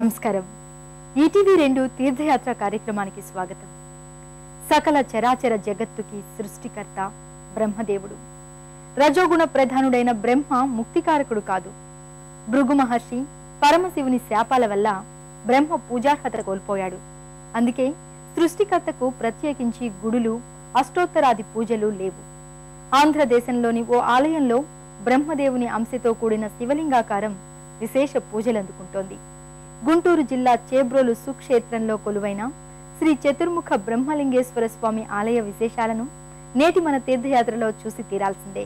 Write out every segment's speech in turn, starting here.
నమస్కారం. ఈటీవీ రెండు తీర్థయాత్ర కార్యక్రమానికి స్వాగతం. సకల చరాచర జగత్తుకి సృష్టికర్త బ్రహ్మదేవుడు. రజోగుణ ప్రధానుడైన బ్రహ్మ ముక్తికారకుడు కాదు. భృగు మహర్షి పరమశివుని శాపాల వల్ల బ్రహ్మ పూజార్హత కోల్పోయాడు. అందుకే సృష్టికర్తకు ప్రత్యేకించి గుడులు అష్టోత్తరాది పూజలు లేవు. ఆంధ్రదేశంలోని ఓ ఆలయంలో బ్రహ్మదేవుని అంశతో కూడిన శివలింగాకారం విశేష పూజలందుకుంటోంది. గుంటూరు జిల్లా చేబ్రోలు సుక్షేత్రంలో కొలువైన శ్రీ చతుర్ముఖ బ్రహ్మలింగేశ్వర స్వామి ఆలయ విశేషాలను నేటి మన తీర్థయాత్రలో చూసి తీరాల్సిందే.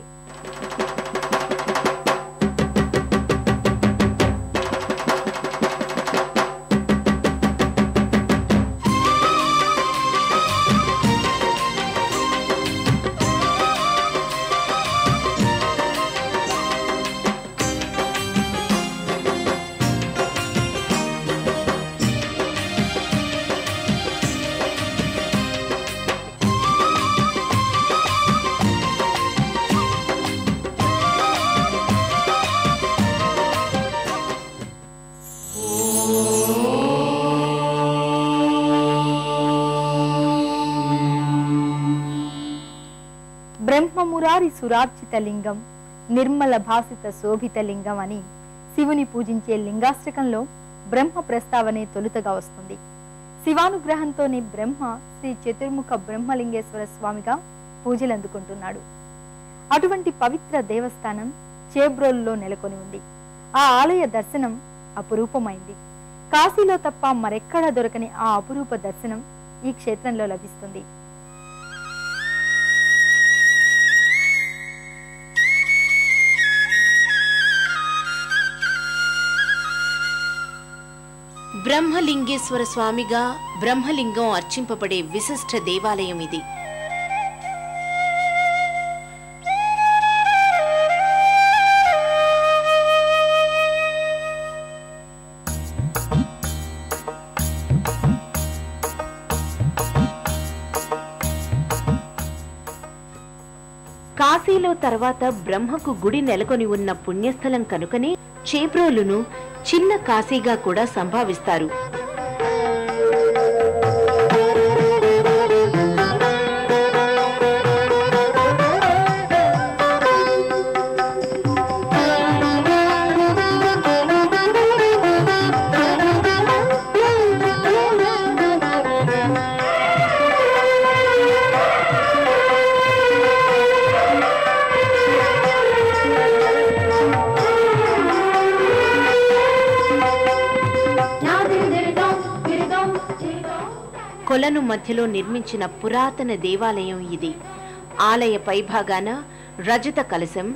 బ్రహ్మమురారి సురార్చిత లింగం నిర్మల భాసిత శోభిత లింగం అని శివుని పూజించే లింగాష్టకంలో బ్రహ్మ ప్రస్తావనే తొలుతగా వస్తుంది. శివానుగ్రహంతోనే బ్రహ్మ శ్రీ చతుర్ముఖ బ్రహ్మలింగేశ్వర స్వామిగా పూజలు అందుకుంటున్నాడు అటువంటి పవిత్ర దేవస్థానం చేబ్రోలులో నెలకొని ఉంది. ఆ ఆలయ దర్శనం అపురూపమైంది. కాశీలో తప్ప మరెక్కడా దొరకని ఆ అపురూప దర్శనం ఈ క్షేత్రంలో లభిస్తుంది. బ్రహ్మలింగేశ్వర స్వామిగా బ్రహ్మలింగం అర్చింపబడే విశిష్ట దేవాలయం ఇది. కాశీలో తర్వాత బ్రహ్మకు గుడి నెలకొని ఉన్న పుణ్యస్థలం కనుకనే చేబ్రోలును చిన్న కాశీగా కూడా సంభావిస్తారు. కొలను మధ్యలో నిర్మించిన పురాతన దేవాలయం ఇది. ఆలయ పైభాగాన రజత కలశం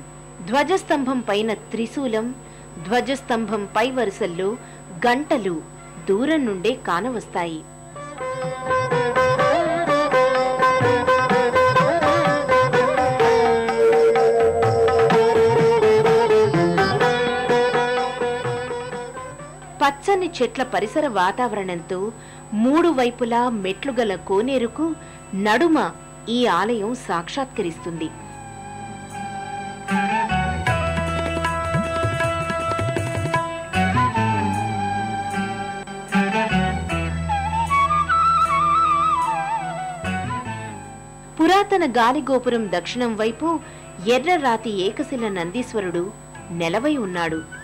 ధ్వజస్తంభం పైన త్రిశూలం ధ్వజస్తంభం పై వరుసల్లో గంటలు దూరం నుండే కానవస్తాయి. పచ్చని చెట్ల పరిసర వాతావరణంతో మూడు వైపులా మెట్లుగల కోనేరుకు నడుమ ఈ ఆలయం సాక్షాత్కరిస్తుంది. పురాతన గాలిగోపురం దక్షిణం వైపు ఎర్రరాతి ఏకశిల నందీశ్వరుడు నెలవై ఉన్నాడు.